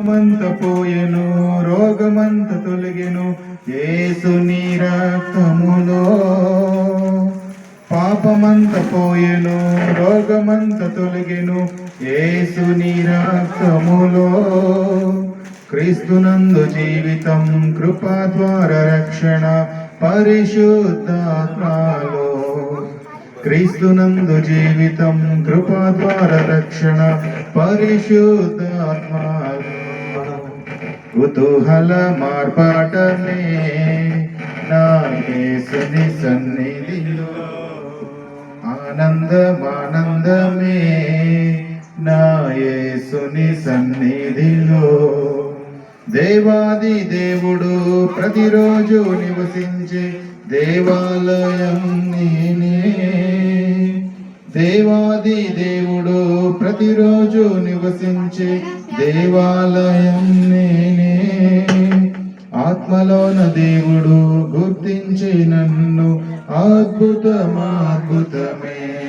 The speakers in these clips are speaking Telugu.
రోగమంత పోయెను రోగమంత తొలగెను ఏసుని రక్తములో. పాపమంత పోయెను రోగమంత తొలగెను ఏసుని రక్తములో. క్రీస్తునందు జీవితం కృపా ద్వారా రక్షణ పరిశుద్ధాత్మలో. క్రీస్తునందు జీవితం కృపా ద్వారా రక్షణ పరిశుద్ధాత్మలో. కుతూహల మార్పాటమే నా యేసుని సన్నిధిలో. ఆనందమానందమే నా యేసుని సన్నిధిలో. దేవాది దేవుడు ప్రతిరోజు నివసించే దేవాలయం నేనే. దేవాది దేవుడు ప్రతిరోజు నివసించే దేవాలయం నేనే. ఆత్మలోన దేవుడు గుర్తించి నన్ను అద్భుతమాద్భుతమే.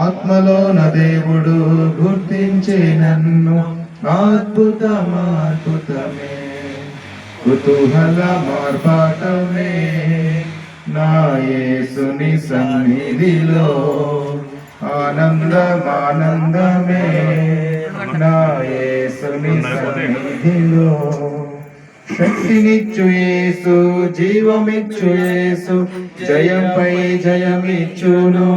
ఆత్మలోన దేవుడు గుర్తించి నన్ను అద్భుతమాద్భుతమే. కుతూహల మార్పాటమే నా యేసుని సన్నిధిలో. ఆనందమానందమే. యేసుని సన్నిధిలో శక్తినిచ్చు యేసు జీవమిచ్చు యేసు జయంపై జయమిచ్చును.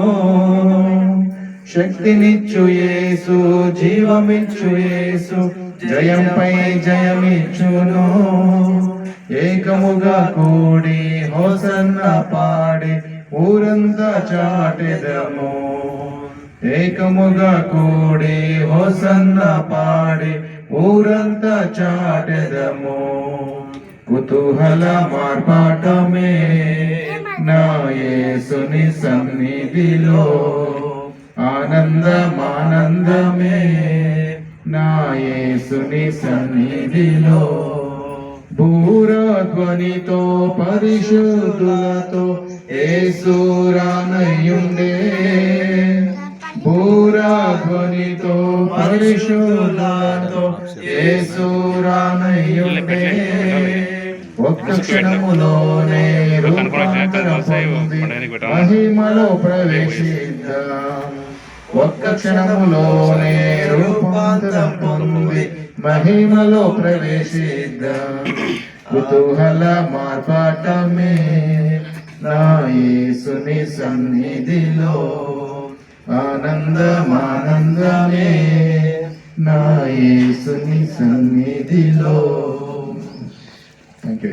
శక్తినిచ్చు యేసు జీవమిచ్చు యేసు జయంపై జయమిచ్చును. ఏకముగా కూడి హోసన్న పాడి ఊరంతా చాటెదము. ఏకముగా కూడి హోసన్న పాడి ఊరంతా చాటెదము. కుతూహల మార్పాటమే నా యేసుని సన్నిధిలో. ఆనందమానందమే నా యేసుని సన్నిధిలో. భూరధ్వనితో పరిశుద్ధులతో ఏసురానయ్యుండే పరిశుద్ధులతో ఏసురానయ్యుండే ఒక్క క్షణములోనే మహిమలో ప్రవేశిద్దాం. ఒక్క క్షణములోనే రూపాంతరం పొంది మహిమలో ప్రవేశిద్దాం. కుతూహల మార్పాటమే నా యేసుని సన్నిధిలో. ఆనందమానందమే నా యేసుని సన్నిధిలో. Thank you